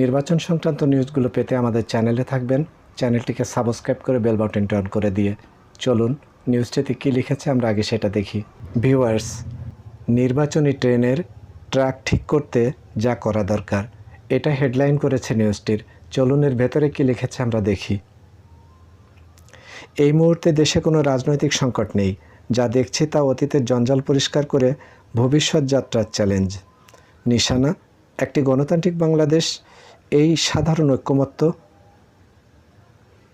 নির্বাচন সংক্রান্ত নিউজগুলো পেতে আমাদের চ্যানেলে থাকবেন। চ্যানেলটিকে সাবস্ক্রাইব করে বেল বাটনটি অন করে দিয়ে চলুন, নিউজটিতে কী লিখেছে আমরা আগে সেটা দেখি। ভিউয়ার্স, নির্বাচনী ট্রেনের ট্র্যাক ঠিক করতে যা করা দরকার, এটা হেডলাইন করেছে নিউজটির। চলুনের ভেতরে কী লিখেছে আমরা দেখি। এই মুহূর্তে দেশে কোনো রাজনৈতিক সংকট নেই। যা দেখছি তা অতীতের জঞ্জাল পরিষ্কার করে ভবিষ্যৎ যাত্রার চ্যালেঞ্জ নিশানা, একটি গণতান্ত্রিক বাংলাদেশ এই সাধারণ ঐক্যমত্য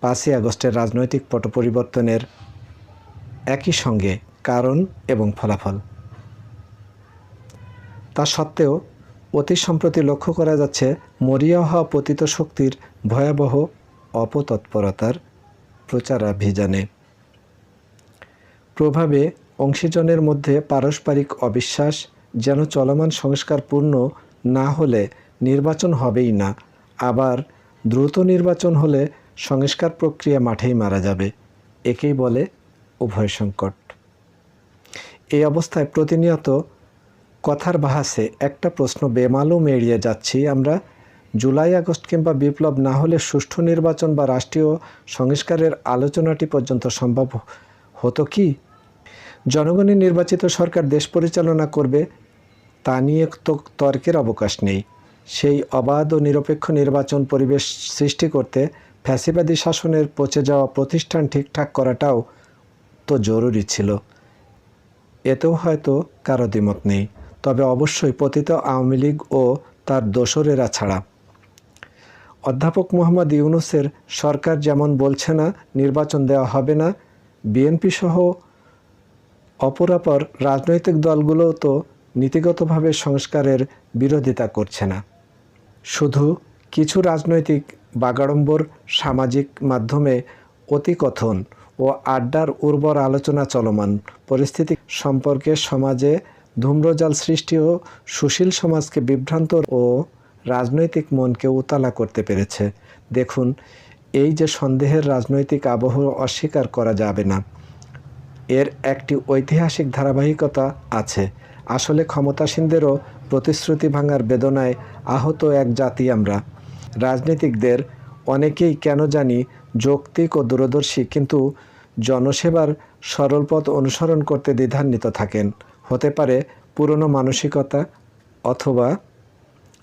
পাঁচই আগস্টের রাজনৈতিক পট পরিবর্তনের একই সঙ্গে কারণ এবং ফলাফল। তা সত্ত্বেও, অতি সম্প্রতি লক্ষ্য করা যাচ্ছে, মরিয়া হওয়া পতিত শক্তির ভয়াবহ অপতৎপরতার প্রচারাভিযানে। প্রভাবে অংশীজনের মধ্যে পারস্পরিক অবিশ্বাস যেন চলমান সংস্কার পূর্ণ না হলে নির্বাচন হবেই না। আবার দ্রুত নির্বাচন হলে সংস্কার প্রক্রিয়া মাঠেই মারা যাবে, একেই বলে উভয় সংকট। এই অবস্থায় প্রতিনিয়ত কথার বাহাসে একটা প্রশ্ন বেমালুম এড়িয়ে যাচ্ছি আমরা, জুলাই আগস্ট কিংবা বিপ্লব না হলে সুষ্ঠু নির্বাচন বা রাষ্ট্রীয় সংস্কারের আলোচনাটি পর্যন্ত সম্ভব হতো কি? জনগণের নির্বাচিত সরকার দেশ পরিচালনা করবে, তা নিয়ে তো তর্কের অবকাশ নেই। সেই অবাধ ও নিরপেক্ষ নির্বাচন পরিবেশ সৃষ্টি করতে ফ্যাসিবাদী শাসনের পচে যাওয়া প্রতিষ্ঠান ঠিকঠাক করাটাও তো জরুরি ছিল। এতেও হয়তো কারও দ্বিমত নেই, তবে অবশ্যই পতিত আওয়ামী লীগ ও তার দোসরেরা ছাড়া। অধ্যাপক মোহাম্মদ ইউনুসের সরকার যেমন বলছে না, নির্বাচন দেওয়া হবে না, বিএনপি সহ অপরাপর রাজনৈতিক দলগুলোও তো নীতিগতভাবে সংস্কারের বিরোধিতা করছে না। শুধু কিছু রাজনৈতিক বাগাড়ম্বর সামাজিক মাধ্যমে অতিকথন ও আড্ডার উর্বর আলোচনা চলমান পরিস্থিতি সম্পর্কে সমাজে ধূম্রজাল সৃষ্টি ও সুশীল সমাজকে বিভ্রান্ত ও রাজনৈতিক মনকে উতালা করতে পেরেছে। দেখুন, এই যে সন্দেহের রাজনৈতিক আবহ অস্বীকার করা যাবে না। এর একটি ঐতিহাসিক ধারাবাহিকতা আছে। আসলে ক্ষমতাসীনদেরও প্রতিশ্রুতি ভাঙার বেদনায় আহত এক জাতি আমরা। রাজনীতিকদের অনেকেই কেন জানি যৌক্তিক ও দূরদর্শী, কিন্তু জনসেবার সরল পথ অনুসরণ করতে দ্বিধান্বিত থাকেন। হতে পারে পুরনো মানসিকতা অথবা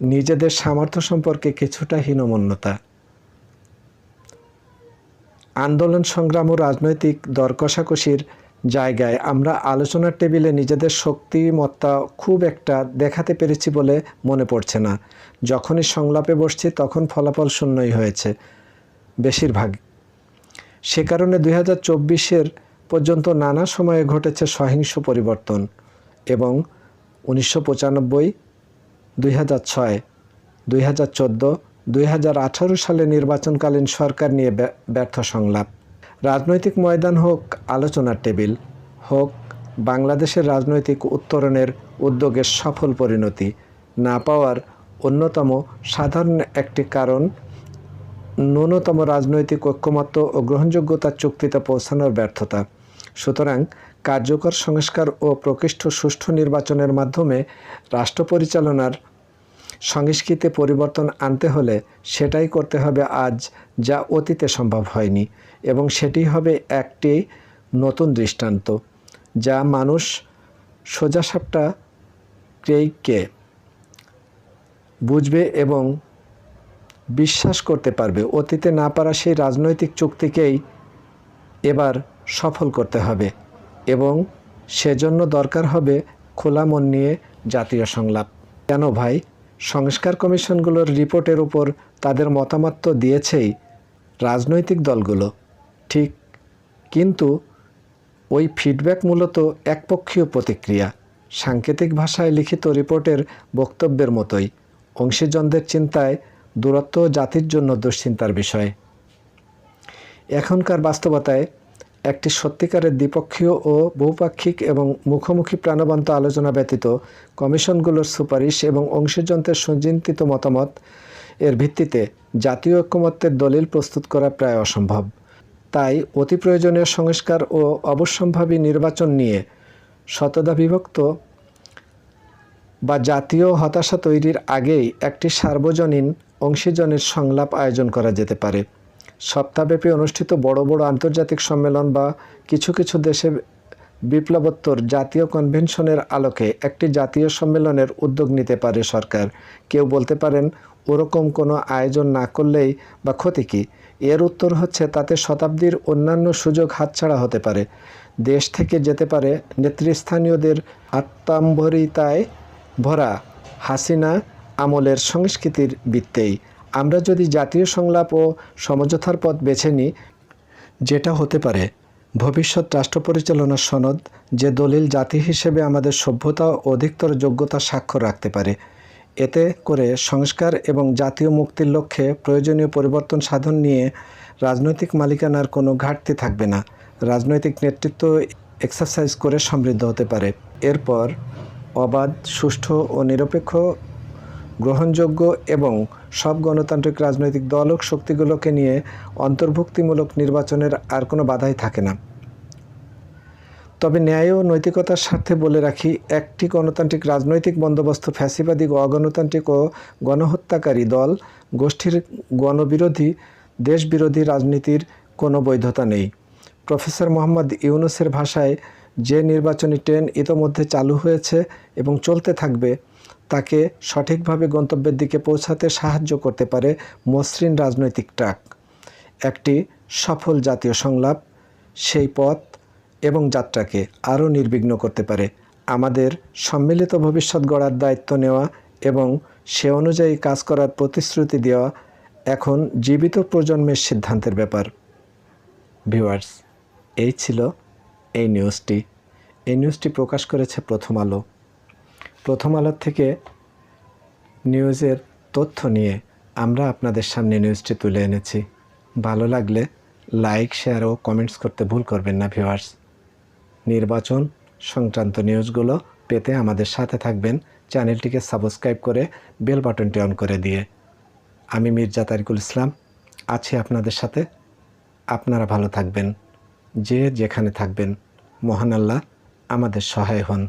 নিজেদের সামর্থ্য সম্পর্কে কিছুটা হীনমন্যতা। আন্দোলন সংগ্রাম ও রাজনৈতিক দর কষাকষির জায়গায়। আমরা আলোচনার টেবিলে নিজেদের শক্তিমত্তা খুব একটা দেখাতে পেরেছি বলে মনে পড়ছে না। যখনই সংলাপে বসছি তখন ফলাফল শূন্যই হয়েছে, বেশিরভাগ। সে কারণে দুই হাজার পর্যন্ত নানা সময়ে ঘটেছে সহিংস পরিবর্তন এবং উনিশশো পঁচানব্বই, দুই হাজার ছয়, দুই হাজার চোদ্দ, দুই সালে নির্বাচনকালীন সরকার নিয়ে ব্যর্থ সংলাপ। রাজনৈতিক ময়দান হোক, আলোচনার টেবিল হোক, বাংলাদেশের রাজনৈতিক উত্তরণের উদ্যোগের সফল পরিণতি না পাওয়ার অন্যতম সাধারণ একটি কারণ ন্যূনতম রাজনৈতিক ঐক্যমত্য ও গ্রহণযোগ্যতার চুক্তিতে পৌঁছানোর ব্যর্থতা। সুতরাং কার্যকর সংস্কার ও প্রকৃষ্ট সুষ্ঠু নির্বাচনের মাধ্যমে রাষ্ট্র পরিচালনার সংস্কৃতি পরিবর্তন আনতে হলে সেটাই করতে হবে আজ, যা অতীতে সম্ভব হয়নি। এবং সেটি হবে একটি নতুন দৃষ্টান্ত, যা মানুষ সোজাসাপটা ক্রেইককে বুঝবে এবং বিশ্বাস করতে পারবে। অতীতে না পারা সেই রাজনৈতিক চুক্তিকেই এবার সফল করতে হবে এবং সেজন্য দরকার হবে খোলা মন নিয়ে জাতীয় সংলাপ। কেন ভাই? সংস্কার কমিশনগুলোর রিপোর্টের উপর তাদের মতামত তো দিয়েছেই রাজনৈতিক দলগুলো। ঠিক, কিন্তু ওই ফিডব্যাক মূলত একপক্ষীয় প্রতিক্রিয়া। সাংকেতিক ভাষায় লিখিত রিপোর্টের বক্তব্যের মতোই, অংশীজনদের চিন্তায় দূরত্ব জাতির জন্য দুশ্চিন্তার বিষয়। এখনকার বাস্তবতায় একটি সত্যিকারের দ্বিপক্ষীয় ও বহুপাক্ষিক এবং মুখোমুখি প্রাণবন্ত আলোচনা ব্যতীত কমিশনগুলোর সুপারিশ এবং অংশীজনদের সুচিন্তিত মতামত এর ভিত্তিতে জাতীয় ঐক্যমত্যের দলিল প্রস্তুত করা প্রায় অসম্ভব। তাই অতি প্রয়োজনীয় সংস্কার ও অবশ্যম্ভাবী নির্বাচন নিয়ে শতদা বিভক্ত বা জাতীয় হতাশা তৈরির আগেই একটি সার্বজনীন অংশীজনের সংলাপ আয়োজন করা যেতে পারে। সপ্তাহব্যাপী অনুষ্ঠিত বড় বড় আন্তর্জাতিক সম্মেলন বা কিছু কিছু দেশে বিপ্লবোত্তর জাতীয় কনভেনশনের আলোকে একটি জাতীয় সম্মেলনের উদ্যোগ নিতে পারে সরকার। কেউ বলতে পারেন, ওরকম কোনো আয়োজন না করলেই বা ক্ষতি কী? এর উত্তর হচ্ছে তাতে শতাব্দীর অন্যান্য সুযোগ হাতছাড়া হতে পারে। দেশ থেকে যেতে পারে নেতৃস্থানীয়দের আত্মাম্বরিতায় ভরা হাসিনা আমলের সংস্কৃতির বৃত্তেই আমরা যদি জাতীয় সংলাপ ও সমঝোতার পথ বেছে নিই, যেটা হতে পারে, ভবিষ্যৎ রাষ্ট্র পরিচালনার সনদ যে দলিল জাতি হিসেবে আমাদের সভ্যতা অধিকতর যোগ্যতা স্বাক্ষর রাখতে পারে। এতে করে সংস্কার এবং জাতীয় মুক্তির লক্ষ্যে প্রয়োজনীয় পরিবর্তন সাধন নিয়ে রাজনৈতিক মালিকানার কোনো ঘাটতি থাকবে না। রাজনৈতিক নেতৃত্ব এক্সারসাইজ করে সমৃদ্ধ হতে পারে। এরপর অবাধ, সুষ্ঠু ও নিরপেক্ষ, গ্রহণযোগ্য এবং সব গণতান্ত্রিক রাজনৈতিক দল ও শক্তিগুলোকে নিয়ে অন্তর্ভুক্তিমূলক নির্বাচনের আর কোনো বাধাই থাকে না। তবে ন্যায় ও নৈতিকতার স্বার্থে বলে রাখি, একটি গণতান্ত্রিক রাজনৈতিক বন্দোবস্ত ফ্যাসিবাদী অগণতান্ত্রিক ও গণহত্যাকারী দল, গোষ্ঠীর গণবিরোধী, দেশবিরোধী রাজনীতির কোনো বৈধতা নেই। প্রফেসর মোহাম্মদ ইউনুসের ভাষায়, যে নির্বাচনী ট্রেন ইতোমধ্যে চালু হয়েছে এবং চলতে থাকবে, তাকে সঠিকভাবে গন্তব্যের দিকে পৌঁছাতে সাহায্য করতে পারে মসৃণ রাজনৈতিক ট্রাক। একটি সফল জাতীয় সংলাপ, সেই পথ এবং যাত্রাকে আরও নির্বিঘ্ন করতে পারে। আমাদের সম্মিলিত ভবিষ্যৎ গড়ার দায়িত্ব নেওয়া এবং সে অনুযায়ী কাজ করার প্রতিশ্রুতি দেওয়া এখন জীবিত প্রজন্মের সিদ্ধান্তের ব্যাপার। ভিউয়ার্স, এই ছিল এই নিউজটি। এই নিউজটি প্রকাশ করেছে প্রথম আলো। প্রথম আলোর থেকে নিউজের তথ্য নিয়ে আমরা আপনাদের সামনে নিউজটি তুলে এনেছি। ভালো লাগলে লাইক, শেয়ার ও কমেন্টস করতে ভুল করবেন না ভিউয়ার্স। নির্বাচন সংক্রান্ত নিউজগুলো পেতে আমাদের সাথে থাকবেন। চ্যানেলটিকে সাবস্ক্রাইব করে বেল বাটনটি অন করে দিয়ে। আমি মির্জা তারিকুল ইসলাম, আছি আপনাদের সাথে। আপনারা ভালো থাকবেন। যে যেখানে থাকবেন, মহান আল্লাহ আমাদের সহায় হন।